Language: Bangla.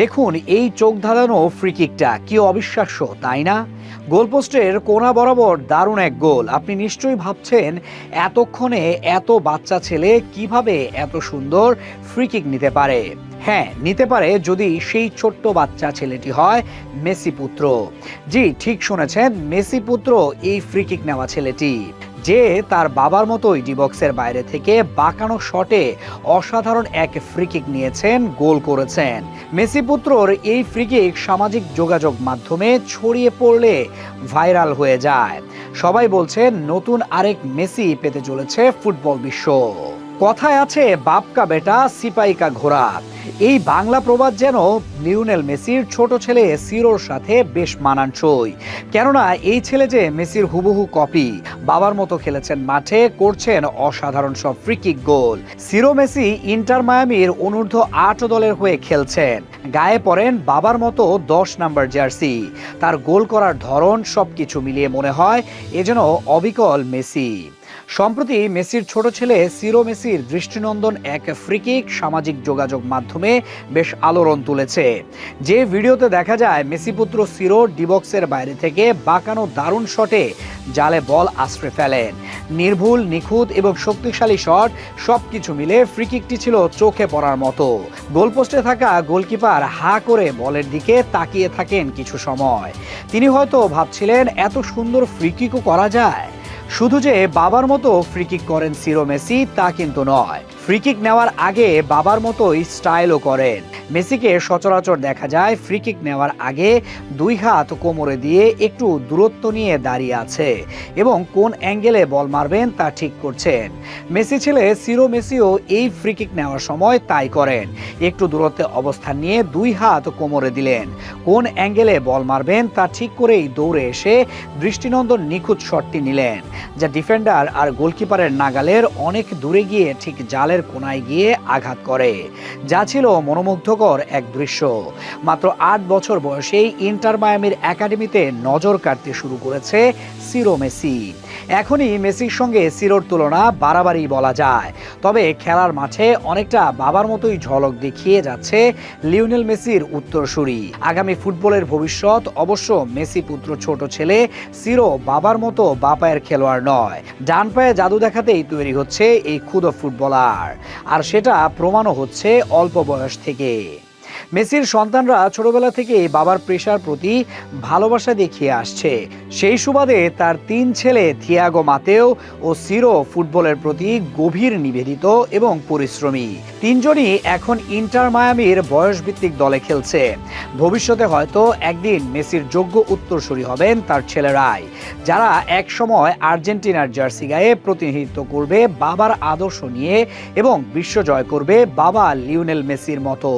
দেখুন, এই চোখ ধাঁধানো ফ্রি কিকটা কি অবিশ্বাস্য, তাই না? গোলপোস্টের কোনা বরাবর দারুণ এক গোল। আপনি নিশ্চয়ই ভাবছেন, এতক্ষণে এত বাচ্চা ছেলে কীভাবে এত সুন্দর ফ্রি কিক নিতে পারে? হ্যাঁ নিতে পারে যদি সেই ছোট্ট বাচ্চা ছেলেটি হয় মেসি পুত্র। জি, ঠিক শুনেছেন, মেসি পুত্র এই ফ্রি কিক নেওয়া ছেলেটি। যে তার বাবার মতোই ডিবক্সের বাইরে থেকে বাঁকানো শটে অসাধারণ এক ফ্রিকিক নিয়েছেন, গোল করেছেন। মেসি পুত্রর এই ফ্রিকিক সামাজিক যোগাযোগ মাধ্যমে ছড়িয়ে পড়লে ভাইরাল হয়ে যায়। সবাই বলছে নতুন আরেক মেসি পেতে চলেছে ফুটবল বিশ্ব। কথায় আছে বাপকা বেটা সিপাইকা ঘোড়া। এই বাংলা প্রবাদ যেন লিওনেল মেসির ছোট ছেলে সিরোর সাথে বেশ মানানসই। কেননা, এই ছেলে যে মেসির হুবহু কপি, বাবার মতো খেলেছেন মাঠে, করছেন অসাধারণ সব ফ্রিকিক গোল। সিরো মেসি ইন্টার মায়ামির অনূর্ধ্ব আট দলের হয়ে খেলছেন। গায়ে পড়েন বাবার মতো দশ নাম্বার জার্সি। তার গোল করার ধরন সবকিছু মিলিয়ে মনে হয়, এ যেন অবিকল মেসি। সম্প্রতি মেসির ছোট ছেলে সিরো মেসির দৃষ্টিনন্দন এক ফ্রিকিক সামাজিক যোগাযোগ মাধ্যমে বেশ আলোড়ন তুলেছে। যে ভিডিওতে দেখা যায়, মেসি পুত্র সিরো ডিবক্সের বাইরে থেকে বাঁকানো দারুণ শটে জালে বল আশ্রে ফেলেন। নির্ভুল, নিখুঁত এবং শক্তিশালী শট সব কিছু মিলে ফ্রিকিকটি ছিল চোখে পড়ার মতো। গোলপোস্টে থাকা গোলকিপার হা করে বলের দিকে তাকিয়ে থাকেন কিছু সময়। তিনি হয়তো ভাবছিলেন, এত সুন্দর ফ্রিকিকও করা যায়। শুধু যে বাবার মতো ফ্রিকিক করেন সিরো মেসি, তা কিন্তু নয়। ফ্রিকিক নেওয়ার আগে বাবার মতোই স্টাইলও করেন। মেসিকে সচরাচর দেখা যায় ফ্রিকিক নেওয়ার আগে দুই হাত কোমরে দিয়ে একটু দূরত্ব নিয়ে দাঁড়িয়ে আছে এবং কোন অ্যাঙ্গেলে বল মারবেন তা ঠিক করছেন। মেসি ছেলে সিরো মেসিও এই ফ্রিকিক নেওয়ার সময় তাই করেন। একটু দূরত্বে অবস্থান নিয়ে দুই হাত কোমরে দিলেন। কোন অ্যাঙ্গেলে বল মারবেন তা ঠিক করেই দৌড়ে এসে দৃষ্টিনন্দন নিখুঁত শটটি নিলেন। যা ডিফেন্ডার আর গোলকিপারের নাগালের অনেক দূরে গিয়ে ঠিক জালের কোনায় গিয়ে আঘাত করে। যা ছিল মনোমুগ্ধকর এক দৃশ্য। মাত্র আট বছর বয়সেই ইন্টার মায়ামির একাডেমিতে নজর কাটতে শুরু করেছে সিরো মেসি। এখনই মেসির সঙ্গে সিরোর তুলনা বাড়াবাড়ি বলা যায়। তবে খেলার মাঠে অনেকটা বাবার মতোই ঝলক দেখিয়ে যাচ্ছে লিওনেল মেসির উত্তরসূরি। আগামী ফুটবলের ভবিষ্যৎ অবশ্য মেসি পুত্র ছোট ছেলে, সিরো বাবার মতো বাপায়ের খেলোয়াড় নয়। ডান পায়ে জাদু দেখাতেই তৈরি হচ্ছে এই ক্ষুদ ফুটবলার। আর সেটা প্রমাণও হচ্ছে অল্প বয়স থেকে। মেসির সন্তানরা ছোটবেলা থেকে বাবার পেশার প্রতি ভালোবাসা দেখিয়ে আসছে। সেই সুবাদে তার তিন ছেলে থিয়াগো মাতেও ও সিরো ফুটবলের প্রতি গভীর নিবেদিত এবং পরিশ্রমী। তিনজনই এখন ইন্টার মায়ামির বয়সভিত্তিক দলে খেলছে। ভবিষ্যতে হয়তো একদিন মেসির যোগ্য উত্তরসূরি হবেন তার ছেলেরাই যারা একসময় আর্জেন্টিনার জার্সি গায়ে প্রতিনিধিত্ব করবে বাবার আদর্শ নিয়ে এবং বিশ্ব জয় করবে বাবা লিওনেল মেসির মতো।